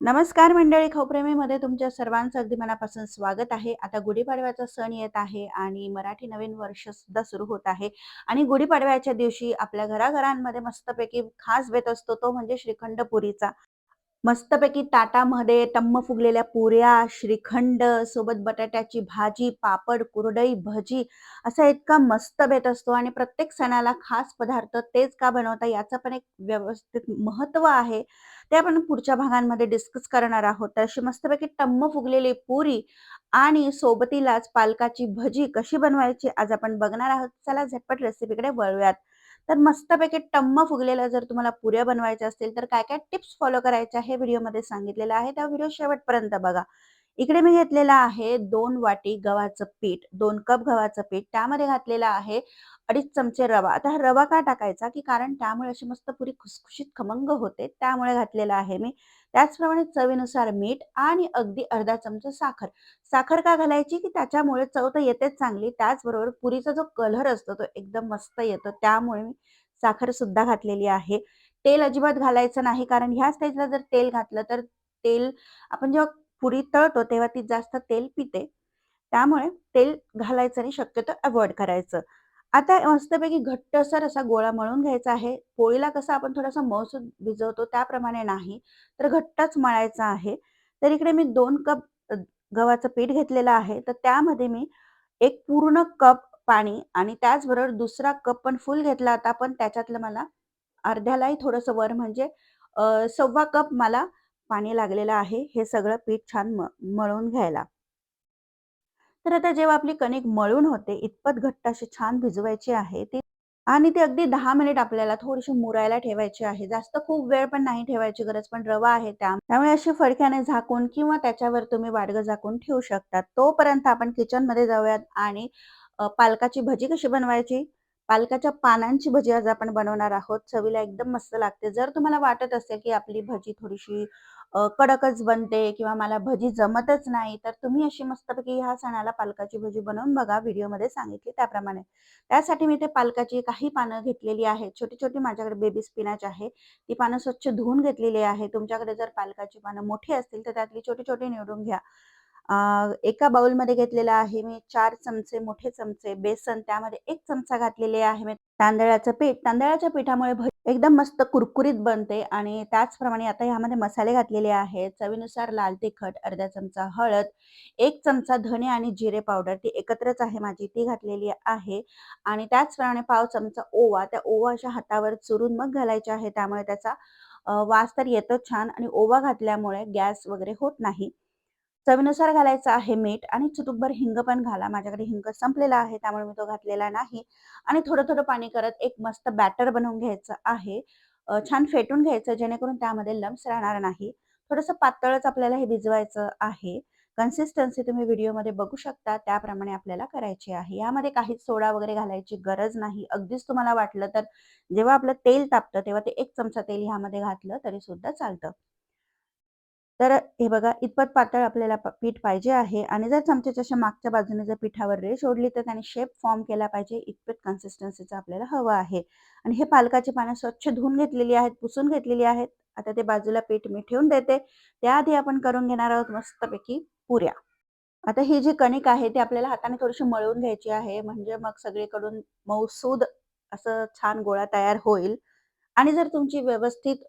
नमस्कार मंडळी खौप्रेमीमध्ये तुमच्या सर्वांचं अगदी मनापासून स्वागत आहे. आता गुढीपाडव्याचा सण येत आहे आणि मराठी नवीन वर्ष सुद्धा सुरू होत आहे. आणि गुढीपाडव्याच्या दिवशी आपल्या घराघरांमध्ये मस्तपैकी खास बेत असतो तो म्हणजे श्रीखंड पुरीचा मस्तपैकी ताटामध्ये टम्म फुगलेल्या पुऱ्या श्रीखंड सोबत बटाट्याची भाजी पापड कुरडई भजी असा इतका मस्त बेत असतो आणि प्रत्येक सणाला खास पदार्थ तेच का बनवता याचं पण एक व्यवस्थित महत्त्व आहे. ते आपण पुढच्या भागांमध्ये डिस्कस करणार आहोत. तर अशी मस्तपैकी टम्म फुगलेली पुरी आणि सोबतीलाच पालकाची भजी कशी बनवायची आज आपण बघणार आहोत. चला झटपट रेसिपीकडे वळूयात. तर मस्तपैकी टम्म फुगलेल्या जर तुम्हाला पुऱ्या बनवायच्या असतील तर काय काय टिप्स फॉलो करायच्या हे व्हिडिओमध्ये सांगितलेलं आहे. त्या व्हिडिओ शेवटपर्यंत बघा. इकडे मी घेतलेला आहे दोन वाटी गव्हाचं पीठ दोन कप गव्हाचं पीठ. त्यामध्ये घातलेलं आहे अडीच चमचे रवा. आता हा रवा का टाकायचा? की कारण त्यामुळे अशी मस्त पुरी खुसखुशीत खमंग होते. त्यामुळे घातलेला आहे मी. त्याचप्रमाणे चवीनुसार मीठ आणि अगदी अर्धा चमचा साखर. साखर का घालायची? की त्याच्यामुळे चव तर येतेच चांगली. त्याचबरोबर पुरीचा जो कलर असतो तो एकदम मस्त येतो. त्यामुळे मी साखर सुद्धा घातलेली आहे. तेल अजिबात घालायचं नाही. कारण ह्या स्टेजला जर तेल घातलं तर तेल आपण जेव्हा पुरी तळतो तेव्हा ती जास्त तेल पिते. त्यामुळे तेल घालायचं आणि शक्यतो अवॉइड करायचं. आता मस्तपैकी घट्टसर असा गोळा मळून घ्यायचा आहे. पोळीला कसं आपण थोडासा मऊसूद भिजवतो त्याप्रमाणे नाही तर घट्टच मळायचा आहे. तर इकडे मी दोन कप गव्हाचं पीठ घेतलेलं आहे. तर त्यामध्ये मी एक पूर्ण कप पाणी आणि त्याचबरोबर दुसरा कप पण फुल घेतला होता. पण त्याच्यातलं मला अर्ध्यालाही थोडंसं वर म्हणजे सव्वा कप मला पाणी लागलेलं आहे हे सगळं पीठ छान मळून घ्यायला. तर आता जेव्हा आपली कणिक मळून होते इतपत घट्ट अशी छान भिजवायची आहे ती आणि ती अगदी दहा मिनिट आपल्याला थोडीशी मुरायला ठेवायची आहे. जास्त खूप वेळ पण नाही ठेवायची गरज पण रवा आहे त्यामुळे अशी फडक्याने झाकून किंवा त्याच्यावर तुम्ही वाडगं झाकून ठेवू शकता. तोपर्यंत आपण किचनमध्ये जाऊयात आणि पालकाची भजी कशी बनवायची? पालकाच्या पानांची भजी आज आपण बनवणार आहोत. चवीला एकदम मस्त लागते. जर तुम्हाला वाटत असेल की आपली भजी थोडीशी कडकच बनते किंवा मला भजी जमतच नाही तर तुम्ही अशी मस्तपैकी ह्या सणाला पालकाची भजी बनवून बघा व्हिडिओमध्ये सांगितली त्याप्रमाणे. त्यासाठी मी ते पालकाची काही पानं घेतलेली आहेत. छोटी छोटी माझ्याकडे बेबी स्पिनाच आहे. ती पानं स्वच्छ धुवून घेतलेली आहे. तुमच्याकडे जर पालकाची पानं मोठी असतील तर त्यातली छोटी छोटी निवडून घ्या. एका बाउलमध्ये घेतलेला आहे मी चार चमचे मोठे चमचे बेसन त्यामध्ये एक चमचा घातलेले आहे मी. तांदळाचं पीठ तांदळाच्या पिठामुळे एकदम मस्त कुरकुरीत बनते आणि त्याचप्रमाणे आता ह्यामध्ये मसाले घातलेले आहेत चवीनुसार लाल तिखट अर्धा चमचा हळद एक चमचा धणे आणि जिरे पावडर ती एकत्रच आहे माझी ती घातलेली आहे. आणि त्याचप्रमाणे पाव चमचा ओवा त्या ओवा अशा हातावर चुरून मग घालायचे आहे त्यामुळे त्याचा वास तर येतो छान आणि ओवा घातल्यामुळे गॅस वगैरे होत नाही. चवीनुसार घालायचं आहे मीठ आणि चुटुकभर हिंग पण घाला. माझ्याकडे हिंग संपलेला आहे त्यामुळे मी तो घातलेला नाही. आणि थोडं थोडं पाणी करत एक मस्त बॅटर बनवून घ्यायचं आहे. छान फेटून घ्यायचं जेणेकरून त्यामध्ये लम्स राहणार नाही. थोडंसं पातळच आपल्याला हे भिजवायचं आहे. कन्सिस्टन्सी तुम्ही व्हिडिओमध्ये बघू शकता त्याप्रमाणे आपल्याला करायची आहे. यामध्ये काहीच सोडा वगैरे घालायची गरज नाही. अगदीच तुम्हाला वाटलं तर जेव्हा आपलं तेल तापतं तेव्हा ते एक चमचा तेल ह्यामध्ये घातलं तरी सुद्धा चालतं. तर हे बघा इतपत पातळ आपल्याला पीठ पाहिजे आहे. आणि जर चमच्याच्या मागच्या बाजूने जर पिठावर रेष ओढली तर त्याने शेप फॉर्म केला पाहिजे. इतपत कन्सिस्टन्सीचं आपल्याला हवं आहे. आणि हे पालकाची पानं स्वच्छ धुवून घेतलेली आहेत पुसून घेतलेली आहेत. आता ते बाजूला पीठ मी ठेवून देते. त्याआधी आपण करून घेणार आहोत मस्तपैकी पुऱ्या. आता ही जी कणिक आहे ती आपल्याला हाताने थोडीशी मळून घ्यायची आहे. म्हणजे मग सगळीकडून मौसूद असं छान गोळा तयार होईल. आणि जर तुमची व्यवस्थित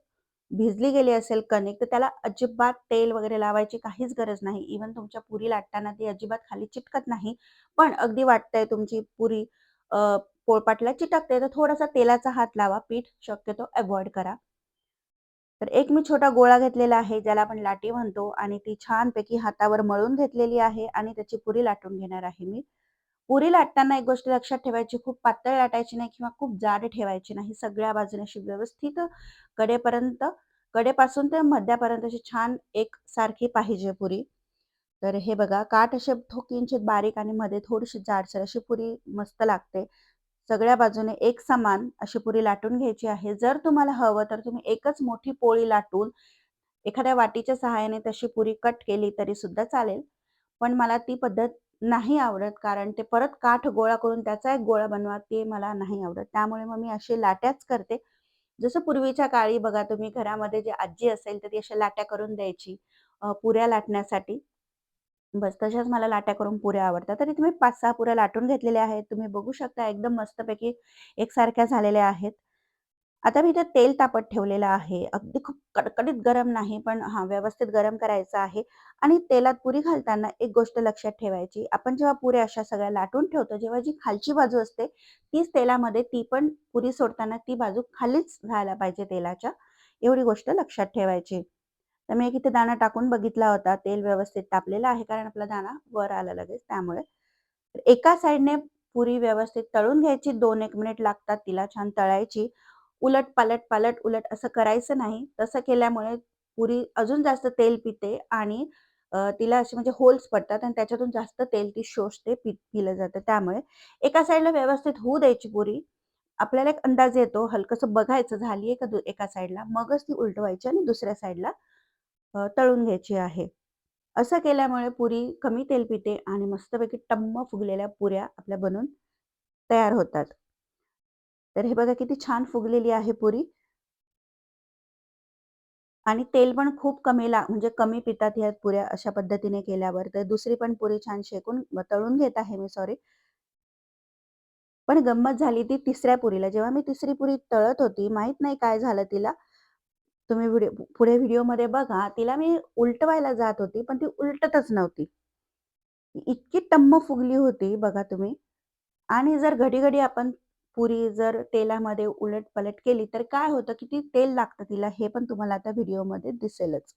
भिजली गेली असेल कणिक तर त्याला अजिबात तेल वगैरे लावायची काहीच गरज नाही. इवन तुमच्या पुरी लाटताना ती अजिबात खाली चिटकत नाही. पण अगदी वाटतंय तुमची पुरी पोळपाटला चिटकते. तर थोडासा तेलाचा हात लावा पीठ शक्यतो अवॉइड करा. तर एक मी छोटा गोळा घेतलेला आहे ज्याला आपण लाटी म्हणतो आणि ती छानपैकी हातावर मळून घेतलेली आहे आणि त्याची पुरी लाटून घेणार आहे मी. पुरी लाटताना एक गोष्ट लक्षात ठेवायची खूप पातळ लाटायची नाही किंवा खूप जाड ठेवायची नाही. सगळ्या बाजूने अशी व्यवस्थित कडेपर्यंत कडेपासून ते मध्यापर्यंत अशी छान एक सारखी पाहिजे पुरी. तर हे बघा काठ असे किंचित बारीक आणि मध्ये थोडीशी जाडसर अशी पुरी मस्त लागते. सगळ्या बाजूने एक समान अशी पुरी लाटून घ्यायची आहे. जर तुम्हाला हवं तर तुम्ही एकच मोठी पोळी लाटून एखाद्या वाटीच्या सहाय्याने तशी पुरी कट केली तरी सुद्धा चालेल. पण मला ती पद्धत नाही आवडत कारण ते परत काठ गोळा करून त्याचा एक गोळा बनवा ते मला नाही आवडत. त्यामुळे मग मी असे लाट्याच करते. जसं पूर्वीच्या काळी बघा तुम्ही घरामध्ये जी आजी असेल तर ती अशा लाट्या करून द्यायची पुऱ्या लाटण्यासाठी. बस तशाच मला लाट्या करून पुऱ्या आवडतात. तरी तुम्ही 5-6 पुऱ्या लाटून घेतलेल्या आहेत. तुम्ही बघू शकता एकदम मस्तपैकी एकसारख्या झालेल्या आहेत. आता मी इथे तेल तापत ठेवलेलं आहे. अगदी खूप कडकडीत गरम नाही, पण हा व्यवस्थित गरम करायचं आहे आणि तेलात पुरी घालताना एक गोष्ट लक्षात ठेवायची. आपण जेव्हा पुऱ्या अशा सगळ्या लाटून ठेवतो, जेव्हा जी खालची बाजू असते, तीच तेलामध्ये ती पण पुरी सोडताना ती बाजू खालीच जायला पाहिजे तेलाच्या, एवढी गोष्ट लक्षात ठेवायची. तर मी एक इथे दाणा टाकून बघितला होता. तेल व्यवस्थित तापलेला आहे, कारण आपला दाणा वर आला लगेच त्यामुळे. एका साईडने पुरी व्यवस्थित तळून घ्यायची. 2-1 मिनिट लागतात तिला छान तळायची. उलट-पालट, पालट-उलट असं करायचं नाही. तसं केल्यामुळे पुरी अजून जास्त तेल पिते आणि तिला असे म्हणजे होल्स पडतात आणि त्याच्यातून जास्त तेल ती शोषते, पि पिलं जातं. त्यामुळे एका साइडला व्यवस्थित होऊ द्यायची पुरी. आपल्याला एक अंदाज येतो, हलकसं बघायचं झाली आहे का एका साइडला, मगच ती उलटवायची आणि दुसऱ्या साईडला तळून घ्यायची आहे. असं केल्यामुळे पुरी कमी तेल पिते आणि मस्तपैकी टम्म फुगलेल्या पुऱ्या आपल्या बनून तयार होतात. तर हे बघा किती छान फुगलेली आहे पुरी. आणि तेल पण खूप कमी ला म्हणजे कमी पितात ह्या पुऱ्या अशा पद्धतीने केल्यावर. तर दुसरी पण पुरी छान शेकून तळून घेत आहे मी सॉरी. पण गंमत झाली ती तिसऱ्या पुरीला. जेव्हा मी तिसरी पुरी तळत होती, माहीत नाही काय झालं तिला. तुम्ही व्हिडिओ पुढे व्हिडिओमध्ये बघा, तिला मी उलटवायला जात होती, पण ती उलटतच नव्हती. इतकी टम्म फुगली होती बघा तुम्ही आणि जर घडी-घडी आपण पुरी जर तेलामध्ये उलट-पलट केली, तर काय होतं, किती तेल लागतं तिला हे पण तुम्हाला आता व्हिडिओमध्ये दिसेलच.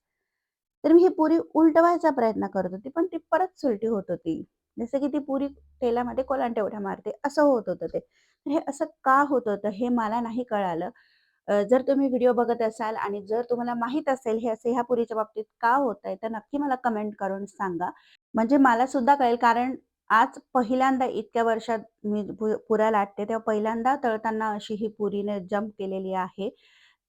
तर मी ही पुरी उलटवायचा प्रयत्न करत होती, पण ती परत सुलटी होत होती. जसं की ती पुरी तेलामध्ये कोलांट्या एवढ्या मारते, असं होत होतं ते. तर हे असं का होत होतं हे मला नाही कळालं. जर तुम्ही व्हिडिओ बघत असाल आणि जर तुम्हाला माहीत असेल हे असं ह्या पुरीच्या बाबतीत का होतंय, तर नक्की मला कमेंट करून सांगा. म्हणजे मला सुद्धा कळेल कारण आज पहिल्यांदा इतक्या वर्षात मी पुऱ्या लाटते, तेव्हा पहिल्यांदा तळताना अशी ही पुरीने जंप केलेली आहे.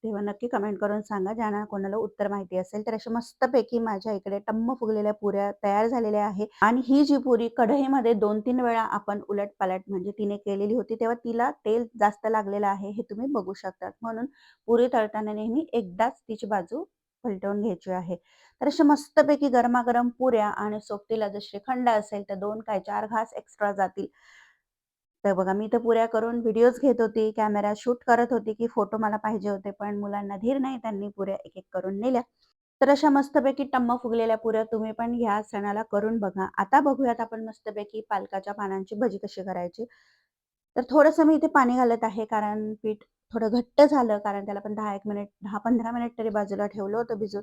तेव्हा नक्की कमेंट करून सांगा, ज्यांना कोणाला उत्तर माहिती असेल. तर अशा मस्तपैकी माझ्या इकडे टम्म फुगलेल्या पुऱ्या तयार झालेल्या आहे आणि ही जी पुरी कढईमध्ये 2-3 वेळा आपण उलट-पालट म्हणजे तिने केलेली होती, तेव्हा तिला तेल जास्त लागलेलं आहे, हे तुम्ही बघू शकता. म्हणून पुरी तळताना नेहमी एकदाच तिची बाजू फलटवून घ्यायची आहे. तर अशा मस्तपैकी गरमागरम पुऱ्या आणि सोबतीला जर श्रीखंड असेल, तर दोन काय चार घास एक्स्ट्रा जातील. तर बघा मी तर पुऱ्या करून व्हिडिओज घेत होती, कॅमेरा शूट करत होती, की फोटो मला पाहिजे होते, पण मुलांना धीर नाही. त्यांनी पुऱ्या एक-एक करून नेल्या. तर अशा मस्तपैकी टम्म फुगलेल्या पुऱ्या तुम्ही पण ह्या सणाला करून बघा. आता बघूयात आपण मस्तपैकी पालकाच्या पानांची भजी कशी करायची. तर थोडंसं मी इथे पाणी घालत आहे, कारण पीठ थोडं घट्ट झालं, कारण त्याला पण दहा एक मिनिट 10-15 मिनिट तरी बाजूला ठेवलं होतं भिजत.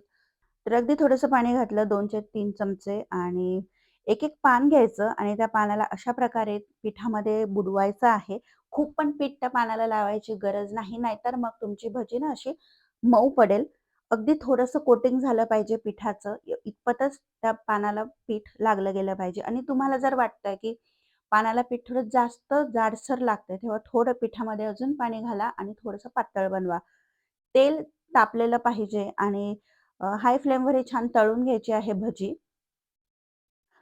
तर अगदी थोडंसं पाणी घातलं दोनचे तीन चमचे आणि एक-एक पान घ्यायचं आणि त्या पानाला अशा प्रकारे पिठामध्ये बुडवायचं आहे. खूप पण पीठ त्या पानाला लावायची गरज नाही, नाहीतर मग तुमची भजी ना अशी मऊ पडेल. अगदी थोडंसं कोटिंग झालं पाहिजे पिठाचं, इतपतच त्या पानाला पीठ लागलं गेलं पाहिजे आणि तुम्हाला जर वाटतंय, की पानाला पीठ थोडं जास्त जाडसर लागते तेव्हा थोडं पिठामध्ये अजून पाणी घाला आणि थोडंसं पातळ बनवा. तेल तापलेलं पाहिजे आणि हाय फ्लेमवर ही छान तळून घ्यायची आहे भजी.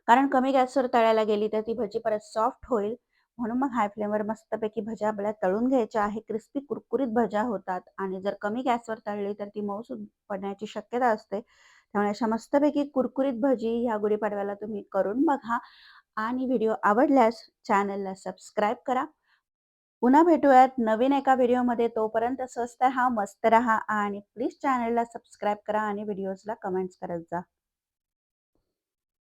कारण कमी गॅसवर तळायला गेली तर ती भजी परत सॉफ्ट होईल. म्हणून मग हाय फ्लेमवर मस्तपैकी भज्या आपल्या तळून घ्यायच्या आहे. क्रिस्पी कुरकुरीत भज्या होतात आणि जर कमी गॅसवर तळली तर ती मऊ पडण्याची शक्यता असते. त्यामुळे अशा मस्तपैकी कुरकुरीत भजी ह्या गुढीपाडव्याला तुम्ही करून बघा आणि व्हिडिओ आवडल्यास चॅनलला सबस्क्राईब करा. पुन्हा भेटूयात नवीन एका व्हिडिओमध्ये. तोपर्यंत स्वस्त राहा, मस्त राहा आणि प्लीज चॅनलला सबस्क्राईब करा आणि व्हिडिओजला कमेंट्स करत जा.